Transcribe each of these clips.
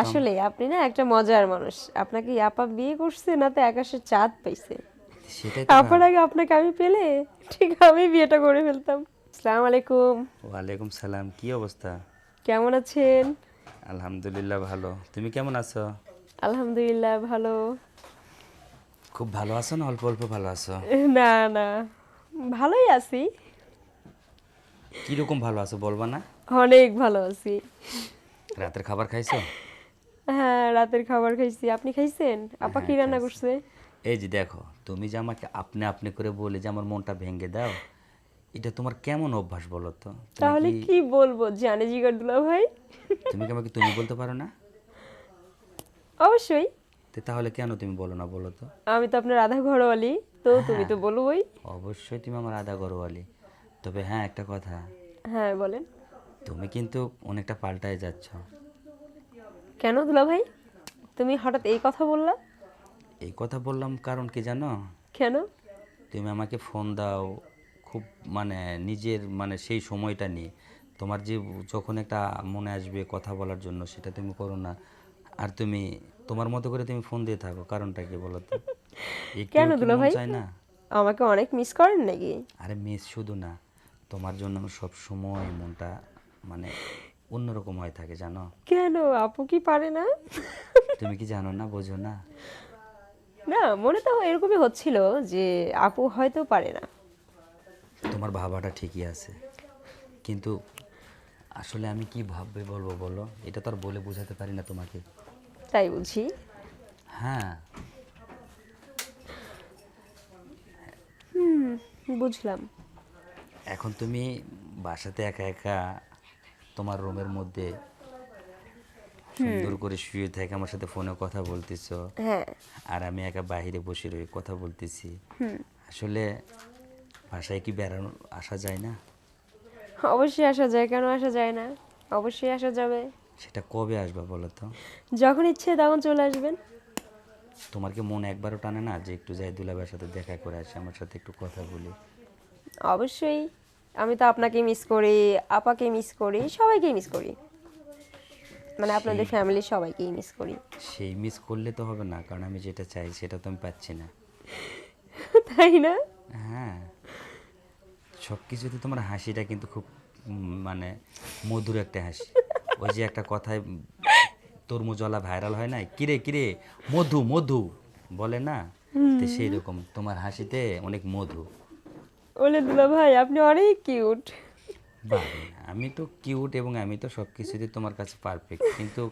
আসলে আপনি না একটা মজার মানুষ। আপনাকে আপা বিয়ে করছে না তো আকাশের চাঁদ পাইছে। আপার আগে আপনাকে আমি পেলে ঠিক আমি বিয়েটা করে ফেলতাম। আসসালামু আলাইকুম। ওয়ালাইকুম সালাম। কি অবস্থা? কেমন আছেন? আলহামদুলিল্লাহ ভালো। তুমি কেমন আছো? আলহামদুলিল্লাহ ভালো। খুব ভালো আছো না? অল্প অল্প ভালো আছো? না না। ভালোই আছি। কীরকম ভালো আছো বলবা না? অনেক ভালো আছি। রাতের খাবার খাইছো? হ্যাঁ রাতের খাবার খাইছি। আপনি খাইছেন? আপা কি হ্যাঁ, রান্না করছে? এই যে দেখো তুমি যে আমাকে আপনি আপনি করে বলে যে আমার মনটা ভেঙে দাও এটা তোমার কেমন অভ্যাস বলো তো? তাহলে কি- বলব? জানে জিগার দুলা ভাই? তুমি কি আমাকে তুমি বলতে পারো না? অবশ্যই। তো তাহলে কেন তুমি বলো না বলো তো? আমি তো আপনার আধা ঘরওয়ালি তো তুমি তো বলবোই। অবশ্যই তুমি আমার আধা গরওয়ালি তবে হ্যাঁ একটা কথা। হ্যাঁ বলেন। তুমি কিন্তু অনেকটা পাল্টায় যাচ্ছ। কেন দুলা ভাই? তুমি হঠাৎ এই কথা বললা? এই কথা বললাম কারণ কি জানো? কেন? তুমি আমাকে ফোন দাও খুব মানে নিজের মানে সেই সময়টা নিয়ে। তোমার যে যখন একটা মনে আসবে কথা বলার জন্য সেটা তুমি করো না। আর তুমি তোমার মতো করে তুমি ফোন দিয়ে থাকো কারণটা কি বলো তো? কেন দুলা ভাই? চায় না? আমাকে অনেক মিস করেন নাকি? আরে মিস শুধু না তোমার জন্য আমার সব সময় মনটা মানে অন্যরকম হয়ে থাকে জানো? কেন? আপু কি পারে না? তুমি কি জানো না বোঝো না। না মনে তো এরকমই হচ্ছিল যে আপু হয়তো পারে না। তোমার ভাবাটা ঠিকই আছে। কিন্তু আসলে আমি কি ভাববে বলব বলো? এটা তো আর বলে বোঝাতে পারি না তোমাকে। তাই বুঝি। হ্যাঁ। হুম বুঝলাম। এখন তুমি বাসাতে একা একা তোমার রুমের মধ্যে সুন্দর করে শুয়ে থেকে আমার সাথে ফোনে কথা বলতেছো। হ্যাঁ। আর আমি একা বাইরে বসে রয়ে কথা বলতেছি। আসলে বাসায় কি বেড়ানো আসা যায় না? অবশ্যই আসা যায় কেন আসা যায় না? অবশ্যই আসা যাবে। সেটা কবে আসবা বলো তো? যখন ইচ্ছে তখন চলে আসবেন। তোমার কি মন একবারও টানে না যে একটু যাই দুলাভাইয়ের সাথে দেখা করে আসি আমার সাথে একটু কথা বলি? অবশ্যই। আমি তো আপনাকে মিস করি আপাকে মিস করি সবাইকেই মিস করি। মানে আপনাদের ফ্যামিলির সবাইকেই মিস করি। সেই মিস করলে তো হবে না কারণ আমি যেটা চাই সেটা তো আমি পাচ্ছি না। তাই না? হ্যাঁ। সব কিছুতে তোমার হাসিটা কিন্তু খুব মানে মধুর একটা হাসি। ওই যে একটা কথায় উম, তরমুজওয়ালা ভাইরাল হয় না কিরে কিরে মধু মধু। বলে না? সেই রকম তোমার হাসিতে অনেক মধু। বলে দুলা ভাই আপনি অনেক কিউট আমি তো কিউট এবং আমি তো সব কিছুতে তোমার কাছে পারফেক্ট কিন্তু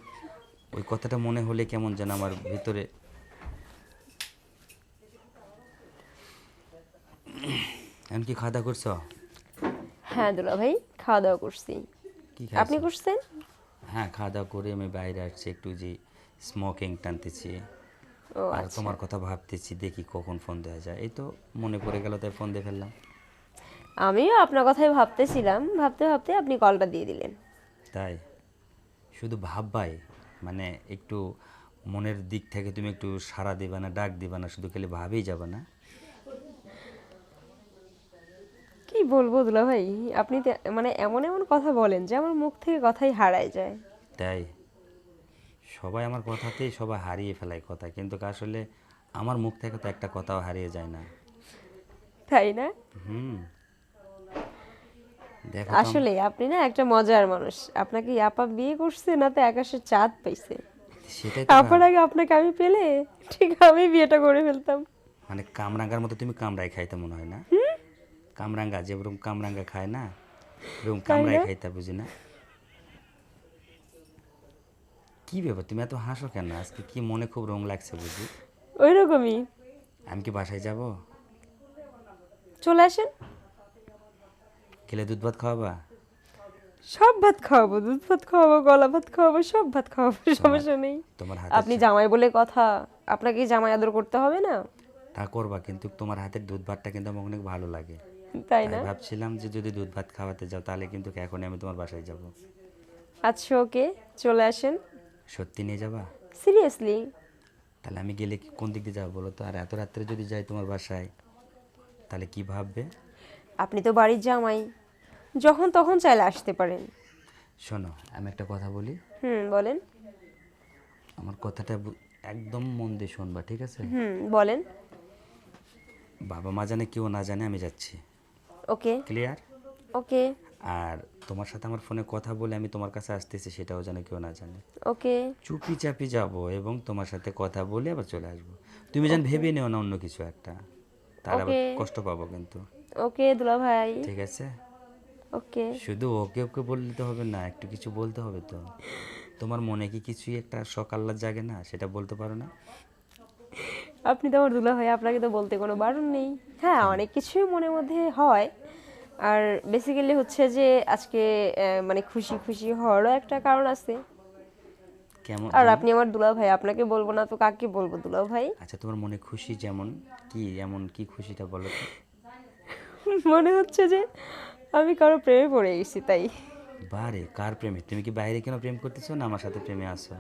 ওই কথাটা মনে হলে কেমন যেন আমার ভিতরে এমনকি খাওয়া দাওয়া করছ? হ্যাঁ দুলা ভাই খাওয়া দাওয়া করছি। কি আপনি করছেন? হ্যাঁ খাওয়া দাওয়া করে আমি বাইরে আসছি একটু যে স্মোকিং টানতেছি। ও আর আচ্ছা। তোমার কথা ভাবতেছি দেখি কখন ফোন দেওয়া যায়। এই তো মনে পড়ে গেল তাই ফোন দিয়ে ফেললাম। আমিও আপনার কথাই ভাবতেছিলাম। ভাবতে ভাবতে আপনি কলটা দিয়ে দিলেন। তাই? শুধু ভাববাই? মানে একটু মনের দিক থেকে তুমি একটু সাড়া দেবে না ডাক দেবে না শুধু খেলে ভাবেই যাবে না? কি বলব দুলা ভাই? আপনি মানে এমন এমন কথা বলেন যে আমার মুখ থেকে কথাই হারায় যায়। তাই? সবাই আমার কথাতেই সবাই হারিয়ে ফেলায় কথা কিন্তু আসলে আমার মুখ থেকে তো একটা কথাও হারিয়ে যায় না। তাই না? হুম। আসলে আপনি না একটা মজার মানুষ। আপনাকে আপা বিয়ে করছে না তো আকাশের চাঁদ পাইছে। সেটাই তো আপার আগে আপনাকে আমি পেলে? ঠিক আমি বিয়েটা করে ফেলতাম। মানে কামরাঙ্গার মতো তুমি কামড়াই খাইতে মনে হয় না? কামরাঙ্গা যেরকম কামরাঙ্গা খায় না এরকম কামড়াই খাইতে বুঝি না? কি ব্যাপার তুমি এত হাসো কেন? আজকে কি মনে খুব রং লাগছে বুঝি? ওই রকমই আমি কি বাসায় যাব? চলে আসেন। খেলে দুধ ভাত খাওয়াবা? সব ভাত খাওয়াবো দুধ ভাত খাওয়াবো গলা ভাত খাওয়াবো সব ভাত খাওয়াবো সমস্যা নেই। তোমার হাতে আপনি জামাই বলে কথা আপনাকে জামাই আদর করতে হবে না? তা করবা কিন্তু তোমার হাতের দুধ ভাতটা কিন্তু আমার অনেক ভালো লাগে। তাই না? ভাবছিলাম যে যদি দুধ ভাত খাওয়াতে যাও তাহলে কিন্তু এখনই আমি তোমার বাসায় যাব। আচ্ছা ওকে চলে আসেন। সত্যি নিয়ে যাবা? সিরিয়াসলি তাহলে আমি গেলে কোন দিক দিয়ে যাব বলো তো? আর এত রাত্রে যদি যাই তোমার বাসায় তাহলে কি ভাববে? আপনি তো বাড়ির জামাই। যখন তখন চাইলে আসতে পারেন। শোনো আমি একটা কথা বলি। হুম বলেন। আমার কথাটা একদম মন দিয়ে শুনবা ঠিক আছে? হুম বলেন। বাবা মা জানে কেউ না জানে আমি যাচ্ছি। ওকে। ক্লিয়ার? ওকে। আর তোমার সাথে আমার ফোনে কথা বলে আমি তোমার কাছে আসতেছি সেটাও যেন কেউ না জানে। ওকে। চুপি চাপি যাব এবং তোমার সাথে কথা বলে আবার চলে আসব। তুমি যেন ভেবে নিও না অন্য কিছু একটা। তার আবার কষ্ট পাবো কিন্তু। ওকে দুলা ভাই। ঠিক আছে। ওকে। শুধু ওকে ওকে বললে তো হবে না একটু কিছু বলতে হবে তো। তোমার মনে কি কিছুই একটা শখ আল্লাহ জাগে না? সেটা বলতে পারো না? আপনি তো আমার দুলা ভাই আপনাকে তো বলতে কোনো বারণ নেই। হ্যাঁ অনেক কিছুই মনের মধ্যে হয়। আর বেসিক্যালি হচ্ছে যে আজকে মানে খুশি খুশি হওয়ারও একটা কারণ আছে। কেমন? আর আপনি আমার দুলা ভাই আপনাকে বলব না তো কাকে বলব দুলা ভাই? আচ্ছা তোমার মনে খুশি যেমন? কি এমন কি খুশিটা বলো তো? মনে হচ্ছে যে আমি কারও প্রেমে পড়ে গেছি, তাই। বারে, কার প্রেমে? তুমি কি বাইরে কেন প্রেম করতেছো না আমার সাথে প্রেমে আসো